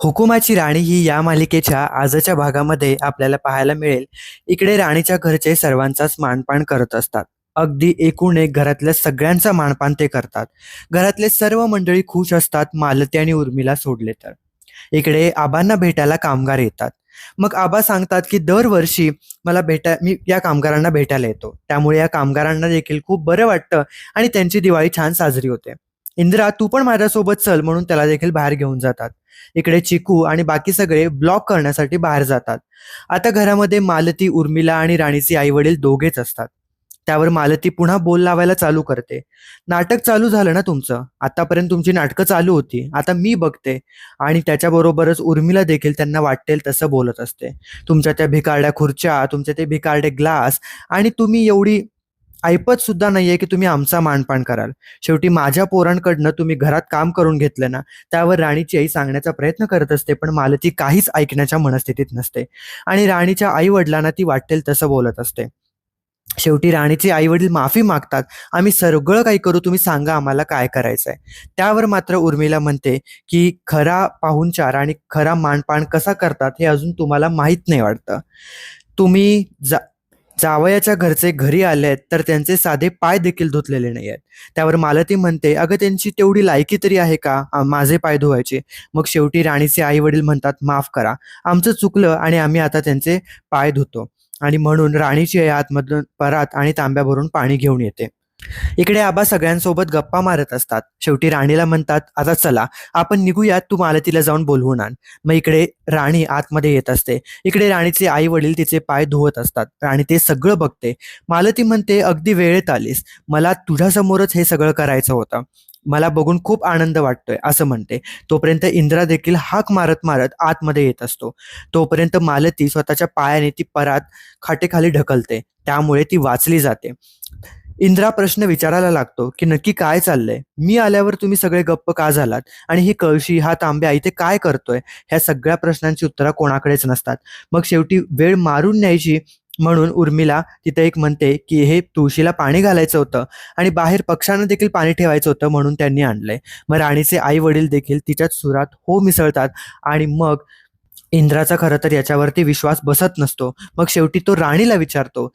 हुकुमाची राणी ही या मालिकेच्या आजच्या भागामध्ये आपल्याला पाहायला मिळेल. इकडे राणीच्या घरचे सर्वांचाच मानपान करत असतात. अगदी एकूण एक घरातल्या सगळ्यांचा मानपान ते करतात. घरातले सर्व मंडळी खुश असतात मालती आणि उर्मिला सोडले तर. इकडे आबांना भेटायला कामगार येतात. मग आबा सांगतात की दरवर्षी मला भेटा मी या कामगारांना भेटायला येतो. त्यामुळे या कामगारांना देखील खूप बरं वाटतं आणि त्यांची दिवाळी छान साजरी होते. इंदिरा तू पण माझ्यासोबत चल म्हणून त्याला देखील बाहेर घेऊन जातात. इकडे चिकू आणि बाकी सगळे ब्लॉक करण्यासाठी बाहेर जातात. आता घरामध्ये मालती उर्मिला आणि राणीचे आई वडील दोघेच असतात. त्यावर मालती पुन्हा बोल लावायला चालू करते. नाटक चालू झालं ना तुमचं? आतापर्यंत तुमची नाटकं चालू होती. आता मी बघते. आणि त्याच्याबरोबरच उर्मिला देखील त्यांना वाटेल तसं बोलत असते. तुमच्या त्या भिकारड्या खुर्च्या तुमचे ते भिकारडे ग्लास आणि तुम्ही एवढी ऐपत सुद्धा नाहीये की तुम्ही आमचा मानपान कराल. शेवटी माझ्या पोरांकडनं तुम्ही घरात काम करून घेतलं ना त्यावर राणीची आई सांगण्याचा प्रयत्न करत असते पण मालती काहीच ऐकण्याच्या मनस्थितीत नसते. आणि राणीच्या आई वडिलांना ती वाटेल तसं बोलत असते. शेवटी राणीचे आई वडील माफी मागतात आम्ही सगळं काही करू तुम्ही सांगा आम्हाला काय करायचंय. त्यावर मात्र उर्मिला म्हणते की खरा पाहुणचार आणि खरा मानपान कसा करतात हे अजून तुम्हाला माहीत नाही वाटतं. तुम्ही जा जावयाच्या घरचे घरी आले आहेत तर त्यांचे साधे पाय देखील धुतलेले नाही आहेत. त्यावर मालती म्हणते अगं त्यांची तेवढी लायकी तरी आहे का? माझे पाय धुवायचे. मग शेवटी राणीचे आई वडील म्हणतात माफ करा. आमचं चुकलं आणि आम्ही आता त्यांचे पाय धुतो. आणि म्हणून राणीची आई आतमधून परात आणि तांब्या भरून पाणी घेऊन येते. इकडे आबा सगळ्यांसोबत गप्पा मारत असतात. शेवटी राणीला म्हणतात आता चला आपण निघूयात तू मालतीला जाऊन बोलवून आण. मग इकडे राणी आतमध्ये येत असते. इकडे राणीचे आई वडील तिचे पाय धुवत असतात. राणी ते सगळं बघते. मालती म्हणते अगदी वेळेत आलीस. मला तुझ्यासमोरच हे सगळं करायचं होतं. मला बघून खूप आनंद वाटतोय असं म्हणते. तोपर्यंत इंद्रा देखील हाक मारत मारत आतमध्ये येत असतो. तोपर्यंत मालती स्वतःच्या पायाने ती परात खाटेखाली ढकलते. त्यामुळे ती वाचली जाते. इंद्रा प्रश्न विचारायला लागतो की नक्की काय चाललंय? मी आल्यावर तुम्ही सगळे गप्प का झालात? आणि ही कळशी हा तांब्या इथे काय करतोय? ह्या सगळ्या प्रश्नांची उत्तरं कोणाकडेच नसतात. मग शेवटी वेळ मारून न्यायची म्हणून उर्मिला तिथे एक म्हणते की हे तुळशीला पाणी घालायचं होतं आणि बाहेर पक्ष्यांना देखील पाणी ठेवायचं होतं म्हणून त्यांनी आणलंय. मग राणीचे आई वडील देखील तिच्याच सुरात हो मिसळतात आणि मग इंद्राचा खरं तर याच्यावरती विश्वास बसत नसतो. मग शेवटी तो राणीला विचारतो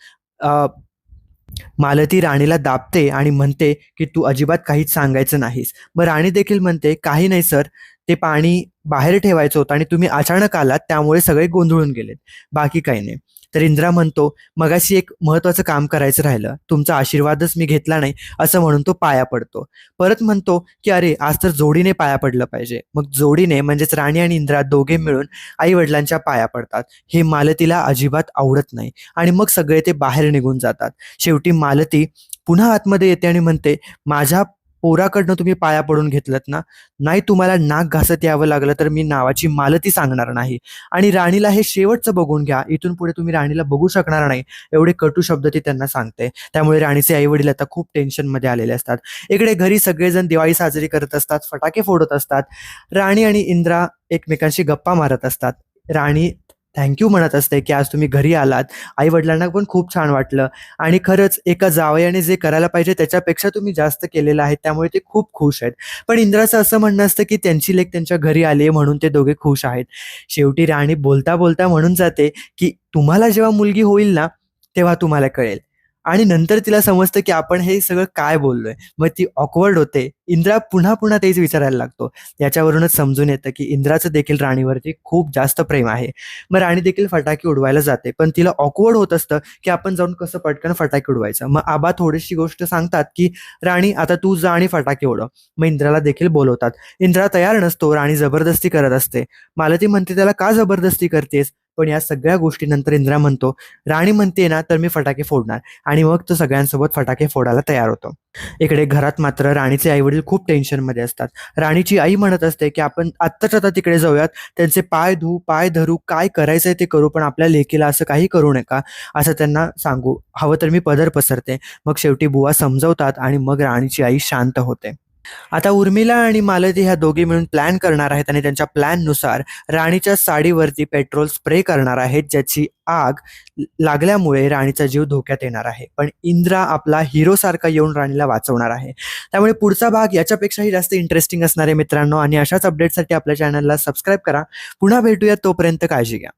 मालती राणीला दाबते आणि म्हणते की तू अजिबात काहीच सांगायचं नाहीस. मग राणी देखील म्हणते काही नाही सर ते पाणी बाहेर ठेवायचं होतं आणि तुम्ही अचानक आलात त्यामुळे सगळे गोंधळून गेलेत. बाकी काही नाही. तर इंद्रा म्हणतो मगाशी एक महत्वाचं काम करायचं राहिलं. तुमचा आशीर्वादच मी घेतला नाही असं म्हणून तो पाया पडतो. परत म्हणतो की अरे आज तर जोडीने पाया पडलं पाहिजे. मग जोडीने म्हणजेच राणी आणि इंद्रा दोघे मिळून आई वडिलांच्या पाया पडतात. हे मालतीला अजिबात आवडत नाही. आणि मग सगळे ते बाहेर निघून जातात. शेवटी मालती पुन्हा आतमध्ये येते आणि म्हणते माझ्या पोराकडनं तुम्ही पाया पडून घेतलत ना नाही तुम्हाला नाक घासत यावं लागलं तर मी नावाची मालती सांगणार नाही. आणि राणीला हे शेवटचं बघून घ्या इथून पुढे तुम्ही राणीला बघू शकणार नाही एवढे कटू शब्द ती त्यांना सांगते. त्यामुळे राणीचे आई वडील आता खूप टेन्शनमध्ये आलेले असतात. इकडे घरी सगळेजण दिवाळी साजरी करत असतात फटाके फोडत असतात. राणी आणि इंद्रा एकमेकांशी गप्पा मारत असतात. राणी थँक्यू म्हणत असते की आज तुम्ही घरी आलात. आई वडिलांना पण खूप छान वाटलं. आणि खरंच एका जावयाने जे करायला पाहिजे त्याच्यापेक्षा तुम्ही जास्त केलेलं आहे त्यामुळे ते खूप खुश आहेत. पण इंद्राचं असं म्हणणं असतं की त्यांची लेख त्यांच्या घरी आली आहे म्हणून ते दोघे खुश आहेत. शेवटी राणी बोलता बोलता म्हणून जाते की तुम्हाला जेव्हा मुलगी होईल ना तेव्हा तुम्हाला कळेल. आणि नंतर तिला समजतं की आपण हे सगळं काय बोललोय. मग ती ऑकवर्ड होते. इंद्रा पुन्हा पुन्हा तेच विचारायला लागतो. याच्यावरूनच समजून येतं की इंद्राचं देखील राणीवरती खूप जास्त प्रेम आहे. मग राणी देखील फटाके उडवायला जाते. पण तिला ऑकवर्ड होत असतं की आपण जाऊन कसं पटकन फटाके उडवायचं. मग आबा थोडीशी गोष्ट सांगतात की राणी आता तू जा आणि फटाके उडव. मग इंद्राला देखील बोलवतात. इंद्रा तयार नसतो. राणी जबरदस्ती करत असते. मालती म्हणते त्याला का जबरदस्ती करतेस? पण या सगळ्या गोष्टीनंतर इंद्रा म्हणतो राणी म्हणते ना तर मी फटाके फोडणार. आणि मग तो सगळ्यांसोबत फटाके फोडायला तयार होतो. इकडे घरात मात्र राणीचे आई वडील खूप टेन्शनमध्ये असतात. राणीची आई म्हणत असते की आपण आत्ताच आता तिकडे जाऊयात. त्यांचे पाय धू पाय धरू काय करायचंय ते करू पण आपल्या लेकीला असं काही करू नका. असं त्यांना सांगू हवं तर मी पदर पसरते. मग शेवटी बुवा समजवतात आणि मग राणीची आई शांत होते. आता उर्मिला आणि मालती ह्या दोघी मिळून प्लॅन करणार आहेत आणि त्यांच्या प्लॅननुसार राणीच्या साडीवरती पेट्रोल स्प्रे करणार आहेत ज्याची आग लागल्यामुळे राणीचा जीव धोक्यात येणार आहे. पण इंद्रा आपला हिरो सारखा येऊन राणीला वाचवणार आहे. त्यामुळे पुढचा भाग याच्यापेक्षाही जास्त इंटरेस्टिंग असणार आहे मित्रांनो. आणि अशाच अपडेटसाठी आपल्या चॅनलला सबस्क्राईब करा. पुन्हा भेटूया तोपर्यंत काळजी घ्या.